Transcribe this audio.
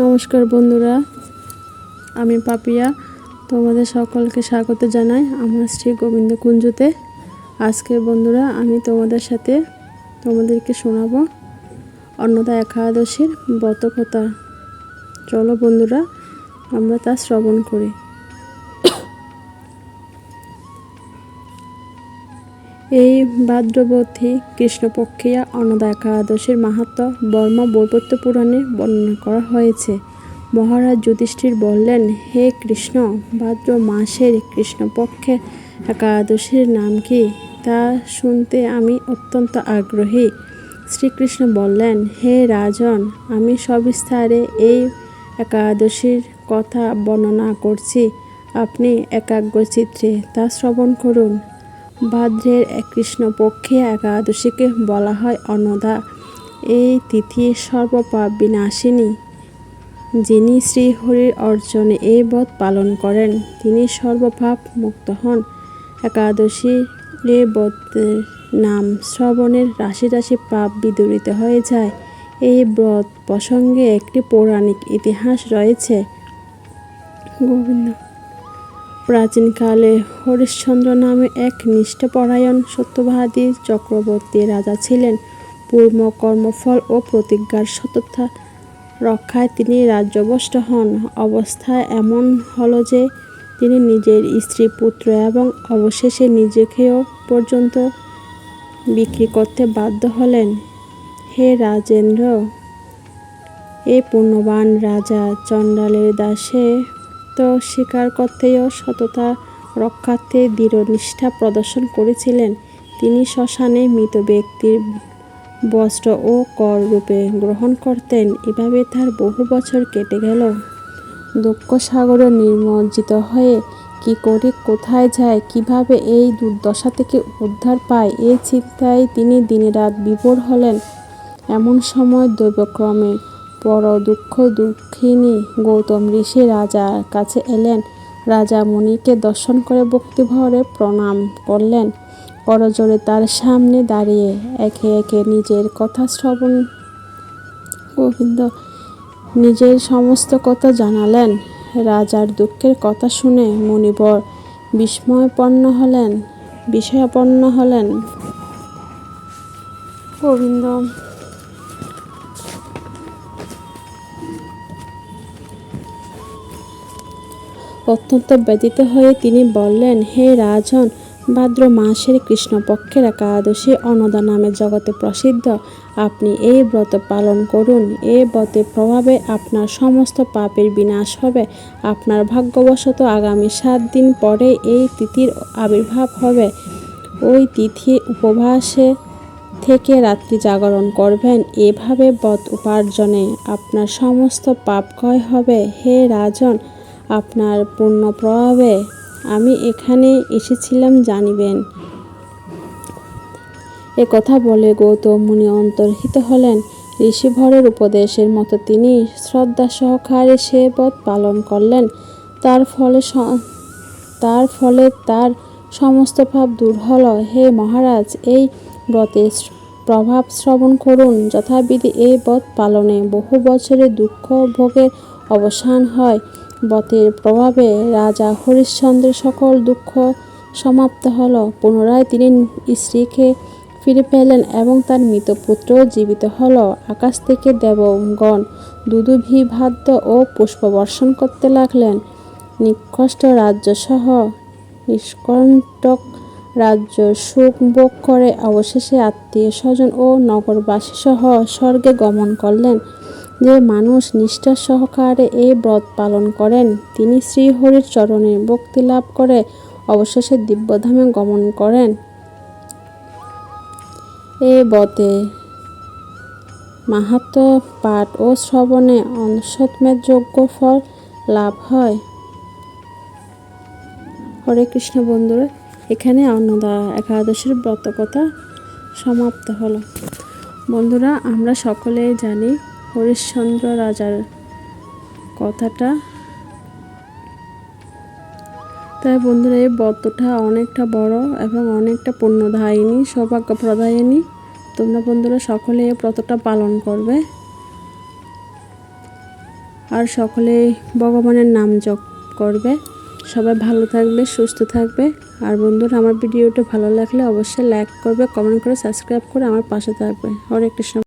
নমস্কার বন্ধুরা, আমি পাপিয়া। তোমাদের সকলকে স্বাগত জানাই আমার শ্রী গোবিন্দ কুঞ্জতে আজকে বন্ধুরা, আমি তোমাদের সাথে তোমাদেরকে শোনাবো অন্নদা একাদশীর ব্রতকথা। চলো বন্ধুরা, আমরা তা শ্রবণ করি। এই ভাদ্রবতী কৃষ্ণপক্ষিয়া অন্নদা একাদশীর মাহাত্ম বর্মা বৈপত্য পুরাণে বর্ণনা করা হয়েছে। মহারাজ যুধিষ্ঠির বললেন, হে কৃষ্ণ, ভাদ্র মাসের কৃষ্ণপক্ষে একাদশীর নাম কি তা শুনতে আমি অত্যন্ত আগ্রহী শ্রীকৃষ্ণ বললেন, হে রাজন, আমি সবিস্তারে এই একাদশীর কথা বর্ণনা করছি। আপনি একাগ্রচিত্রে তা শ্রবণ করুন। ভাদ্রের কৃষ্ণপক্ষে একাদশীকে বলা হয় অন্নদা। এই তিথি সর্বপাপ বিনাশিনী যিনি শ্রীহরির অর্জনে এই ব্রত পালন করেন, তিনি সর্বপাপ মুক্ত হন। একাদশী এ ব্রতের নাম শ্রবণের রাশি রাশি পাপ বিদূরিত হয়ে যায়। এই ব্রত প্রসঙ্গে একটি পৌরাণিক ইতিহাস রয়েছে। গোবিন্দ প্রাচীনকালে হরিশ্চন্দ্র নামে এক নিষ্ঠপরায়ণ সত্যবাদী চক্রবর্তী রাজা ছিলেন। পূর্ব কর্মফল ও প্রতিজ্ঞার সততা রক্ষায় তিনি রাজ্যভ্রষ্ট হন। অবস্থা এমন হলো যে, তিনি নিজের স্ত্রী পুত্র এবং অবশেষে নিজেকেও পর্যন্ত বিক্রি করতে বাধ্য হলেন। হে রাজেন্দ্র, এ পুণ্যবান রাজা চণ্ডালের দাসে তো স্বীকার করতেও সততা রক্ষার্থে দৃঢ় নিষ্ঠা প্রদর্শন করেছিলেন। তিনি শ্মশানে মৃত ব্যক্তির বস্ত্র ও কর রূপে গ্রহণ করতেন। এভাবে তার বহু বছর কেটে গেল। দুঃখ সাগরে নির্মজ্জিত হয়ে কি করে কোথায় যায়, কীভাবে এই দুর্দশা থেকে উদ্ধার পায় এই চিন্তায় তিনি দিনে রাত বিভোর হলেন। এমন সময় দৈবক্রমে পর দুঃখ দুঃখিনী গৌতম ঋষি রাজার কাছে এলেন। রাজা মুনিকে দর্শন করে ভক্তিভরে প্রণাম করলেন। করজোরে তার সামনে দাঁড়িয়ে একে একে নিজের কথা শ্রবণ গোবিন্দ নিজের সমস্ত কথা জানালেন। রাজার দুঃখের কথা শুনে মণিবর বিস্ময়পন্ন হলেন, বিষয়াপন্ন হলেন। গোবিন্দ অত্যন্ত ব্যতীত হয়ে তিনি বললেন, হে রাজন, ভাদ্র মাসের কৃষ্ণপক্ষের একাদশী অনদা নামে জগতে প্রসিদ্ধ। আপনি এই ব্রত পালন করুন। এই ব্রতের প্রভাবে আপনার সমস্ত পাপের বিনাশ হবে। আপনার ভাগ্যবশত আগামী সাত দিন পরে এই তিথির আবির্ভাব হবে। ওই তিথি উপবাসে থেকে রাত্রি জাগরণ করবেন। এভাবে বত উপার্জনে আপনার সমস্ত পাপ ক্ষয় হবে। হে রাজন আপনার পূর্ণ প্রভাবে আমি এখানে এসেছিলাম জানিবেন। এ কথা বলে গৌতম মুনি অন্তর্হিত হলেন। ঋষিভরের উপদেশের মতো তিনি শ্রদ্ধা সহকারে সে পথ পালন করলেন। তার ফলে তার ফলে তার সমস্ত ভাব দূর হল। হে মহারাজ, এই ব্রতের প্রভাব শ্রবণ করুন। যথাবিধি এই ব্রত পালনে বহু বছরের দুঃখ ভোগের অবসান হয়। বতের প্রভাবে রাজা হরিশ্চন্দ্রের সকল দুঃখ সমাপ্ত হল। পুনরায় তিনি স্ত্রীকে ফিরে পেলেন এবং তার মৃত পুত্র জীবিত হল। আকাশ থেকে দেবগণ দুদুভি ভাদ্য ও পুষ্প বর্ষণ করতে লাগলেন। নিকষ্ট রাজ্যসহ নিষ্কণ্টক রাজ্য সুখ ভোগ করে অবশেষে আত্মীয় স্বজন ও নগরবাসী সহ স্বর্গে গমন করলেন। যে মানুষ নিষ্ঠা সহকারে এই ব্রত পালন করেন, তিনি শ্রীহরির চরণে ভক্তি লাভ করে অবশেষে দিব্যধামে গমন করেন। এ ব্রতে মাহাত্ম পাঠ ও শ্রবণে অনসৎমের যোগ্য ফল লাভ হয়। হরে কৃষ্ণ বন্ধুরা, এখানে অন্নদা একাদশীর ব্রত কথা সমাপ্ত হলো। বন্ধুরা, আমরা সকলেই জানি হরিশ্চন্দ্র রাজার কথাটা। তাই বন্ধুরা, এই ব্রতটা অনেকটা বড় এবং অনেকটা পুণ্যদায়িনী, সৌভাগ্যপ্রদায়িনী। তোমরা বন্ধুরা সকলে এই ব্রতটা পালন করবে। আর সকলে ভগবানের নাম জপ করবে। সবাই ভালো থাকবে, সুস্থ থাকবে। আর বন্ধুরা, আমার ভিডিওটা ভালো লাগলে অবশ্যই লাইক করবে কমেন্ট করে সাবস্ক্রাইব করে আমার পাশে থাকবে। হরে কৃষ্ণ।